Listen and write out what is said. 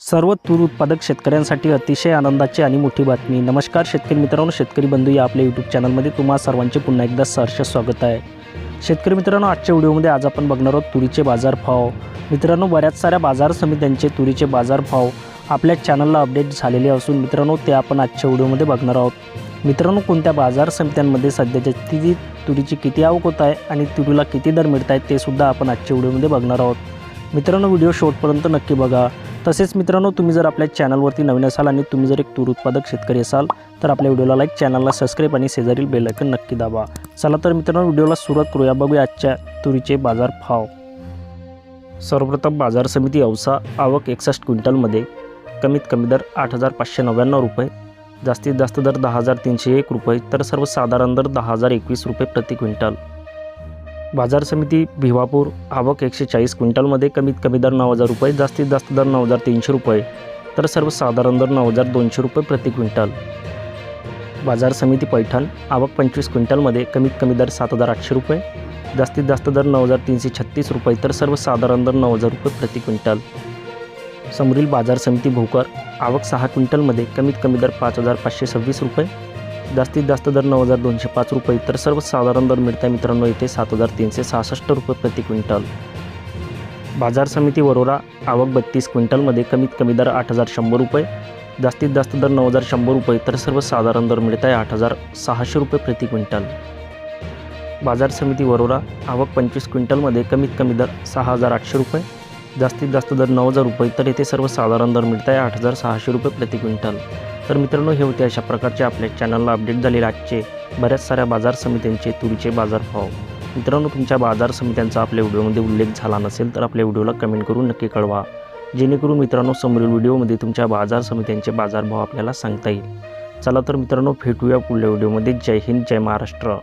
सर्व तूर उत्पादक शेतकऱ्यांसाठी अतिशय आनंदाची आणि मोठी बातमी. नमस्कार शेतकरी मित्रांनो शेतकरी बंधू या आपल्या यूट्यूब चॅनलमध्ये तुम्हा सर्वांचे पुन्हा एकदा सहर्ष स्वागत आहे. शेतकरी मित्रांनो आजच्या व्हिडिओमध्ये आज आपण बघणार आहोत तुरीचे बाजारभाव. मित्रांनो बऱ्याच साऱ्या बाजार समित्यांचे तुरीचे बाजारभाव आपल्या चॅनलला अपडेट झालेले असून मित्रांनो ते आपण आजच्या व्हिडिओमध्ये बघणार आहोत. मित्रांनो कोणत्या बाजार समित्यांमध्ये सध्याच्या स्थितीत तुरीची किती आवक होत आहे आणि तुरीला किती दर मिळत आहेत ते सुद्धा आपण आजच्या व्हिडिओमध्ये बघणार आहोत. मित्रांनो व्हिडिओ शेवटपर्यंत नक्की बघा. तसेच मित्रांनो तुम्ही जर आपल्या चॅनलवरती नवीन असाल आणि तुम्ही जर एक तूर उत्पादक शेतकरी असाल तर आपल्या व्हिडिओला लाईक चॅनलला सबस्क्राईब आणि शेजारील बेलायकन नक्की दाबा. चला तर मित्रांनो व्हिडिओला सुरुवात करूया. बघूया आजच्या तुरीचे बाजार भाव सर्वप्रथम बाजार समिती औसा आवक एकसष्ट क्विंटलमध्ये कमीत कमी दर आठ हजार पाचशे नव्याण्णव रुपये जास्तीत जास्त दर दहा हजार तीनशे एक रुपये तर सर्वसाधारण दर दहा हजार एकवीस रुपये प्रति क्विंटल. बाजार समिती भिवापूर आवक एकशे चाळीस क्विंटलमध्ये कमीत कमी दर नऊ हजार रुपये जास्तीत जास्त दर नऊ हजार तीनशे रुपये तर सर्वसाधारण दर नऊ हजार दोनशे रुपये प्रति क्विंटल. बाजार समिती पैठण आवक पंचवीस क्विंटलमध्ये कमीत कमी दर सात हजार आठशे रुपये जास्तीत जास्त दर नऊ हजार तीनशे छत्तीस रुपये तर सर्वसाधारण दर नऊ हजार रुपये प्रति क्विंटल. समोरील बाजार समिती भोकर आवक सहा क्विंटलमध्ये कमीत कमी दर पाच हजार पाचशे सव्वीस रुपये जास्तीत जास्त दर नऊ हजार दोनशे पाच रुपये तर सर्वसाधारण दर मिळत आहे मित्रांनो इथे सात हजार तीनशे सहासष्ट रुपये प्रति क्विंटल. बाजार समिती वरोरा आवक बत्तीस क्विंटलमध्ये कमीत कमी दर आठ हजार शंभर रुपये जास्तीत जास्त दर नऊ हजार शंभर रुपये तर सर्वसाधारण दर मिळत आहे आठ हजार सहाशे रुपये प्रति क्विंटल. बाजार समिती वरोरा आवक पंचवीस क्विंटलमध्ये कमीत कमी दर सहा हजार आठशे रुपये जास्तीत जास्त दर नऊ हजार रुपये तर येथे सर्वसाधारण दर मिळत आहे आठ हजार सहाशे रुपये प्रति क्विंटल. तर मित्रांनो हे होते अशा प्रकारचे आपल्या चॅनलला अपडेट झालेले आजचे बऱ्याच साऱ्या बाजार समित्यांचे तुरीचे बाजारभाव. मित्रांनो तुमच्या बाजार समित्यांचा आपल्या व्हिडिओमध्ये उल्लेख झाला नसेल तर आपल्या व्हिडिओला कमेंट करून नक्की कळवा. जेणेकरून मित्रांनो समोरील व्हिडिओमध्ये तुमच्या बाजार समित्यांचे बाजारभाव आपल्याला सांगता येईल. चला तर मित्रांनो भेटूया पुढल्या व्हिडिओमध्ये. जय हिंद जय महाराष्ट्र.